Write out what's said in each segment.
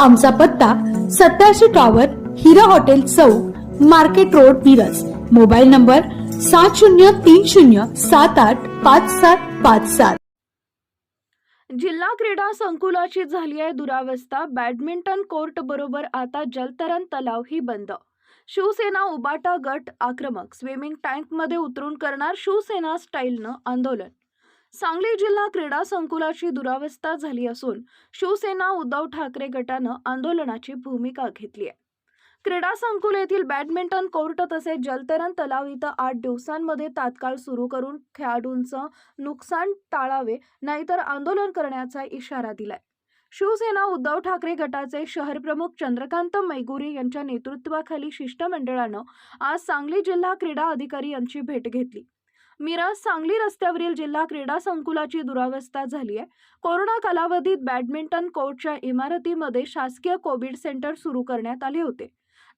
आमचा पत्ता सत्याऐंशी टॉवर हिरा हॉटेल चौक market road Miraj. Mobile number सात शून्य तीन शून्य सात आठ पाच सात पाच सात. जिल्हा क्रीडा संकुलाची झाली आहे दुरावस्था. बॅडमिंटन कोर्ट बरोबर आता जलतरण तलाव ही बंद. शिवसेना उबाटा गट आक्रमक. स्विमिंग टँकमध्ये उतरून करणार शिवसेना स्टाईलनं आंदोलन. सांगली जिल्हा क्रीडा संकुलाची दुरावस्था झाली असून शिवसेना उद्धव ठाकरे गटानं आंदोलनाची भूमिका घेतली आहे. क्रीडा संकुल येथील बॅडमिंटन कोर्ट तसेच जलतरण तलाव इथं आठ दिवसांमध्ये तात्काळ सुरू करून खेळाडूंचं नुकसान टाळावे नाहीतर आंदोलन करण्याचा इशारा दिलाय. शिवसेना उद्धव ठाकरे गटाचे शहर प्रमुख चंद्रकांत मैगुरी यांच्या नेतृत्वाखाली शिष्टमंडळानं आज सांगली जिल्हा क्रीडा अधिकारी यांची भेट घेतली. मिरज सांगली रस्त्यावरील जिल्हा क्रीडा संकुलाची दुरावस्था झाली आहे. कोरोना कालावधीत बॅडमिंटन कोर्टच्या इमारतीमध्ये शासकीय कोविड सेंटर सुरू करण्यात आले होते.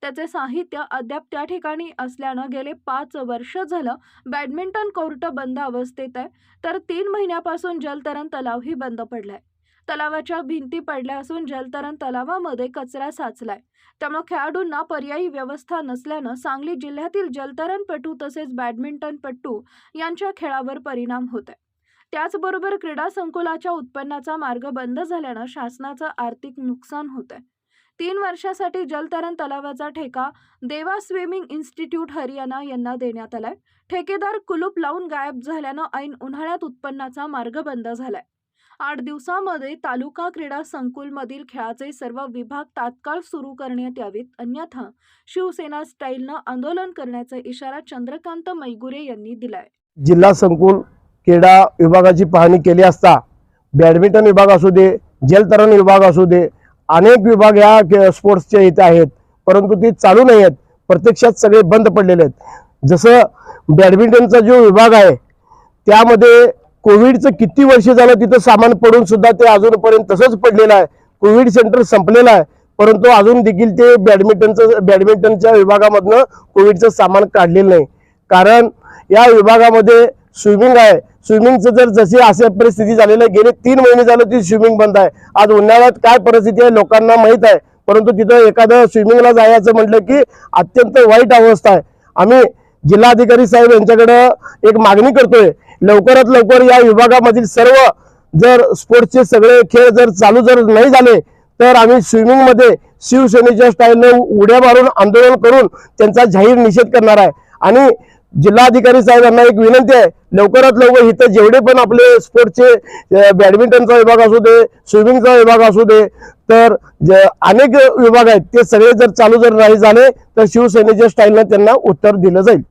त्याचे साहित्य अद्याप त्या ठिकाणी असल्यानं गेले पाच वर्ष झालं बॅडमिंटन कोर्ट बंद अवस्थेत आहे. तर तीन महिन्यापासून जलतरण तलावही बंद पडलाय. तलावाच्या भिंती पडल्या असून जलतरण तलावामध्ये कचरा साचलाय. त्यामुळे खेळाडूंना पर्यायी व्यवस्था नसल्यानं सांगली जिल्ह्यातील जलतरणपटू तसेच बॅडमिंटनपटू यांच्या खेळावर परिणाम होत आहे त्याचबरोबर क्रीडा संकुलाच्या उत्पन्नाचा मार्ग बंद झाल्यानं शासनाचं आर्थिक नुकसान होत आहे तीन वर्षासाठी जलतरण तलावाचा ठेका देवा स्विमिंग इन्स्टिट्यूट हरियाणा यांना देण्यात आलाय. ठेकेदार कुलूप लावून गायब झाल्यानं ऐन उन्हाळ्यात उत्पन्नाचा मार्ग बंद झालाय. आठ दिवसामध्ये तालुका क्रीडा संकुलमधील खेळाचे सर्व विभाग तात्काळ सुरू करण्यात यावेत. अन्यथा शिवसेना स्टाईलनं आंदोलन करण्याचा इशारा चंद्रकांत मैगुरे यांनी दिलाय. जिल्हा संकुल क्रीडा विभागाची पाहणी केली असता बॅडमिंटन विभाग असू दे जलतरण विभाग असू दे अनेक विभाग या स्पोर्ट्सचे इथे आहेत. परंतु ते चालू नाही आहेत. प्रत्यक्षात सगळे बंद पडलेले आहेत. जसं बॅडमिंटनचा जो विभाग आहे त्यामध्ये कोविडचं किती वर्ष झालं तिथं सामान पडून सुद्धा ते अजूनपर्यंत तसंच पडलेलं आहे. कोविड सेंटर संपलेलं आहे. परंतु अजून देखील ते बॅडमिंटनचं बॅडमिंटनच्या विभागामधनं कोविडचं सामान काढलेलं नाही. कारण या विभागामध्ये स्विमिंग आहे. स्विमिंगचं जर जशी अशा परिस्थिती झालेली आहे गेले तीन महिने झालं ती स्विमिंग बंद आहे. आज उन्हाळ्यात काय परिस्थिती आहे लोकांना माहीत आहे. परंतु तिथं एखादं स्विमिंगला जायचं म्हटलं की अत्यंत वाईट अवस्था आहे. आम्ही जिल्हाधिकारी साहेब यांच्याकडं एक मागणी करतोय. लवकरात लवकर या विभागामधील सर्व जर स्पोर्ट्सचे सगळे खेळ जर चालू जर नाही झाले तर आम्ही स्विमिंगमध्ये शिवसेनेच्या स्टाईलने उड्या मारून आंदोलन करून त्यांचा जाहीर निषेध करणार आहे. आणि जिल्हाधिकारी साहेबांना एक विनंती आहे लवकरात लवकर इथं जेवढे पण आपले स्पोर्ट्सचे बॅडमिंटनचा विभाग असू दे स्विमिंगचा विभाग असू दे तर ज- अनेक विभाग आहेत ते सगळे जर चालू जर नाही झाले तर शिवसेनेच्या स्टाईलनं त्यांना उत्तर दिलं जाईल.